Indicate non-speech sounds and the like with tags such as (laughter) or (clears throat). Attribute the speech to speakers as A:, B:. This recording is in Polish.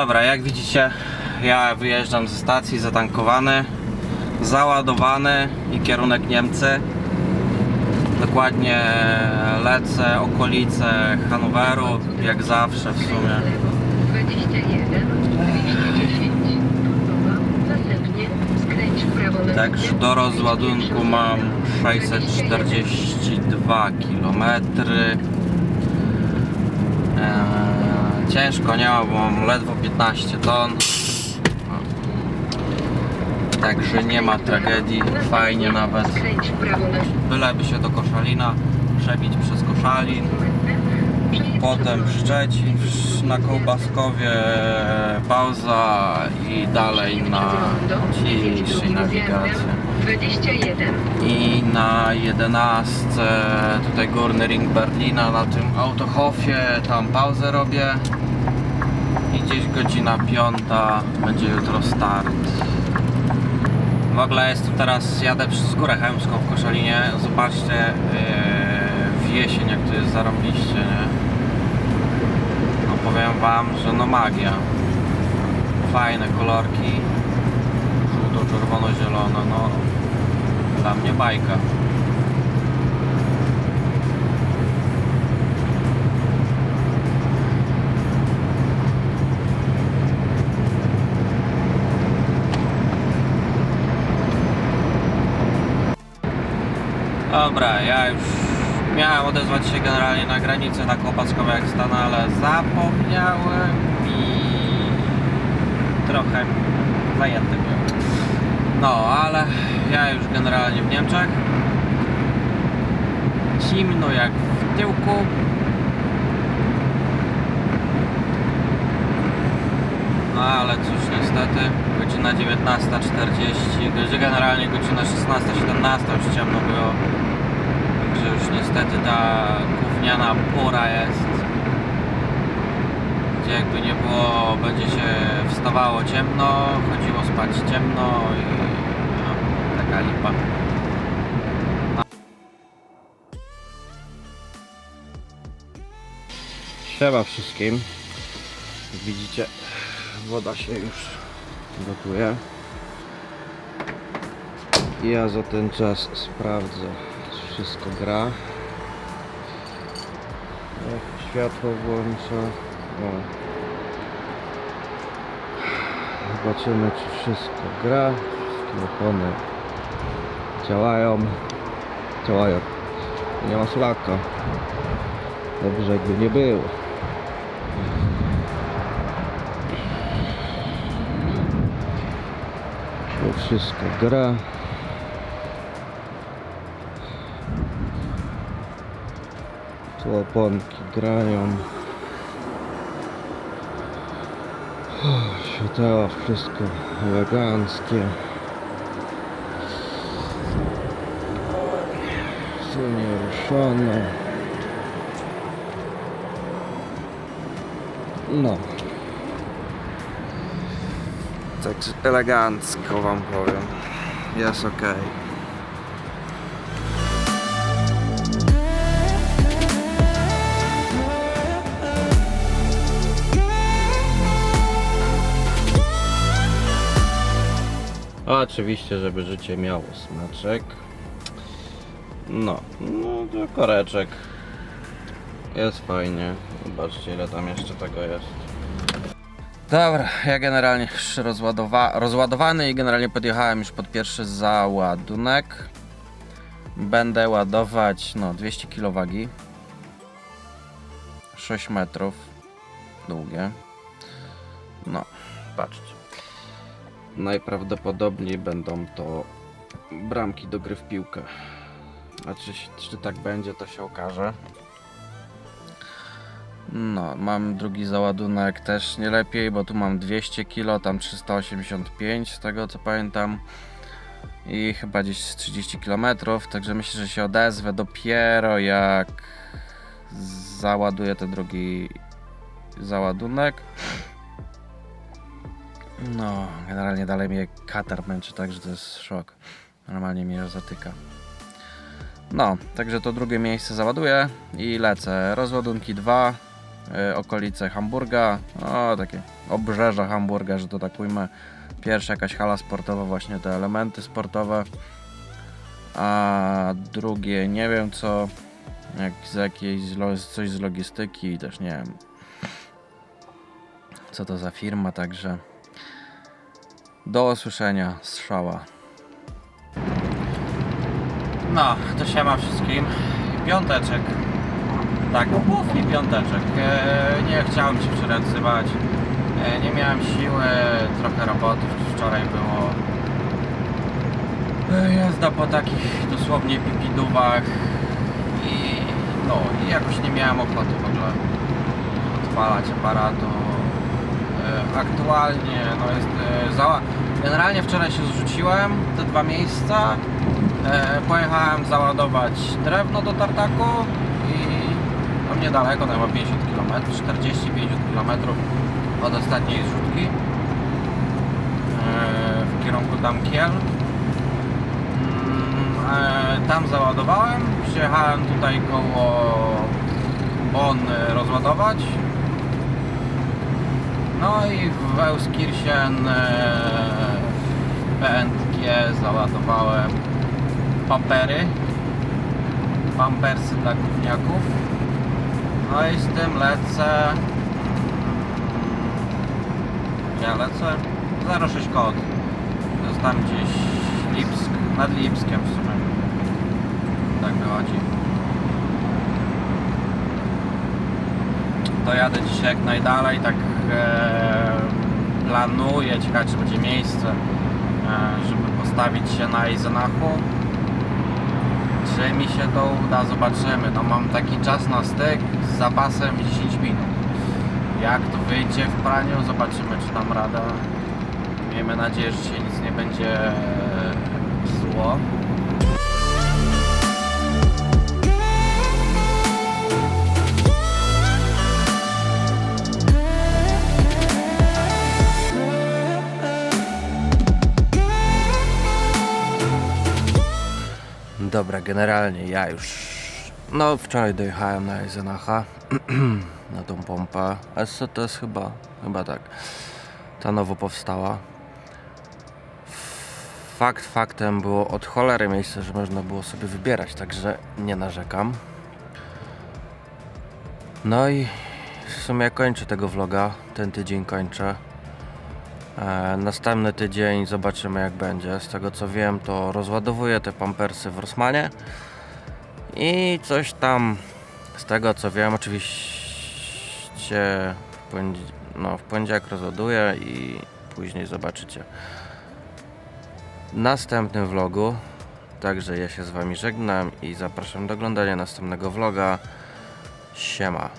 A: Dobra, jak widzicie, ja wyjeżdżam ze stacji zatankowany, załadowany i kierunek Niemcy. Dokładnie lecę okolice Hanoweru, jak zawsze w sumie.
B: 21, 210. Turbowa. Następnie skręć w prawo na
A: Także do rozładunku mam 642 km. Eee, ciężko nie ma, bo mam ledwo 15 ton. Także nie ma tragedii, fajnie nawet. Byleby się do Koszalina przebić przez Koszalin, potem Szczecin, na Kołbaskowie pauza i dalej na dzisiejszej nawigacji.
B: 21.
A: I na 11 tutaj górny ring Berlina na tym Autohofie, tam pauzę robię. I gdzieś godzina 5 będzie jutro start. W ogóle jestem teraz, jadę przez Górę Chełmską w Koszalinie. Zobaczcie yy, w jesień jak tu jest zarąbiście, nie? No powiem wam, że no magia. Fajne kolorki. Żółto, czerwono, zielono, no dla mnie bajka. Dobra, ja już miałem odezwać się generalnie na granicę na Kopaczkowie jak stanę, ale zapomniałem i trochę zajęty byłem. No, ale ja już generalnie w Niemczech. Zimno jak w tyłku. No ale cóż, niestety, godzina 19.40, godzina- generalnie godzina 16.17 już ciemno było. Także już niestety ta gówniana pora jest. Gdzie jakby nie było, będzie się wstawało ciemno, chodziło spać ciemno i no, taka lipa. Siema wszystkim. Widzicie, woda się już gotuje. Ja za ten czas sprawdzę, czy wszystko gra. Jak światło włączę. O. Zobaczymy, czy wszystko gra. Wszystkie opony działają. Działają. Nie ma slaka. Dobrze, jakby nie było. Tu wszystko gra. Tu oponki grają. Światła, wszystko eleganckie. Tu nieruszone. No. Tak elegancko wam powiem. Jest ok. Oczywiście, żeby życie miało smaczek. No, no to koreczek. Jest fajnie. Zobaczcie ile tam jeszcze tego jest. Dobra, ja generalnie już rozładowa rozładowany i generalnie podjechałem już pod pierwszy załadunek. Będę ładować no 200 kg wagi. 6 metrów długie. No, patrzcie. Najprawdopodobniej będą to bramki do gry w piłkę. A czy, czy tak będzie, to się okaże. No, mam drugi załadunek też nie lepiej, bo tu mam 200 kg, tam 385 z tego co pamiętam. I chyba gdzieś z 30 km, także myślę, że się odezwę dopiero jak załaduję ten drugi załadunek. No, generalnie dalej mnie katar męczy, także to jest szok. Normalnie mnie zatyka. No, także to drugie miejsce załaduję i lecę. Rozładunki 2, e, okolice Hamburga, o takie obrzeża Hamburga, że to tak ujmę. Pierwsza jakaś hala sportowa, właśnie te elementy sportowe, a drugie nie wiem co, jak z jakiejś coś z logistyki, też nie wiem co to za firma, także do usłyszenia, strzała. No, to siema wszystkim. Piąteczek. Tak, i piąteczek. E, nie chciałem się wczoraj odzywać. E, nie miałem siły, trochę roboty wczoraj było. E, jazda po takich dosłownie pipidówach i no i jakoś nie miałem ochoty w ogóle odpalać aparatu. E, aktualnie no jest e, za... Generalnie wczoraj się zrzuciłem te dwa miejsca. E, pojechałem załadować drewno do tartaku i no niedaleko, chyba 50 km, 40-50 km od ostatniej zrzutki w kierunku Damkiel. Mm, tam załadowałem, przyjechałem tutaj koło Bonn e, rozładować. No i w Euskirchen e, PNG załadowałem papery, pampersy dla gówniaków. No i z tym lecę. Ja lecę 06 kod. To jest tam gdzieś Lipsk, nad Lipskiem w sumie. Tak wychodzi. To jadę dzisiaj jak najdalej, tak planuję, ciekawe czy będzie miejsce, e, żeby postawić się na Eisenachu. Czy mi się to uda, zobaczymy. No mam taki czas na styk z zapasem 10 minut. Jak to wyjdzie w praniu, zobaczymy czy dam radę. Miejmy nadzieję, że się nic nie będzie zło. Dobra, generalnie ja już. No, wczoraj dojechałem na Eisenacha (clears throat) na tą pompę. SC to jest chyba, chyba tak. Ta nowo powstała. Fakt faktem było od cholery miejsce, że można było sobie wybierać, także nie narzekam. No i w sumie kończę tego vloga. Ten tydzień kończę. E, następny tydzień zobaczymy jak będzie. Z tego co wiem, to rozładowuję te pampersy w Rossmanie. I coś tam, z tego co wiem, oczywiście w, poniedzie- no, w poniedziałek rozładuję i później zobaczycie. W następnym vlogu. Także ja się z wami żegnam i zapraszam do oglądania następnego vloga. Siema.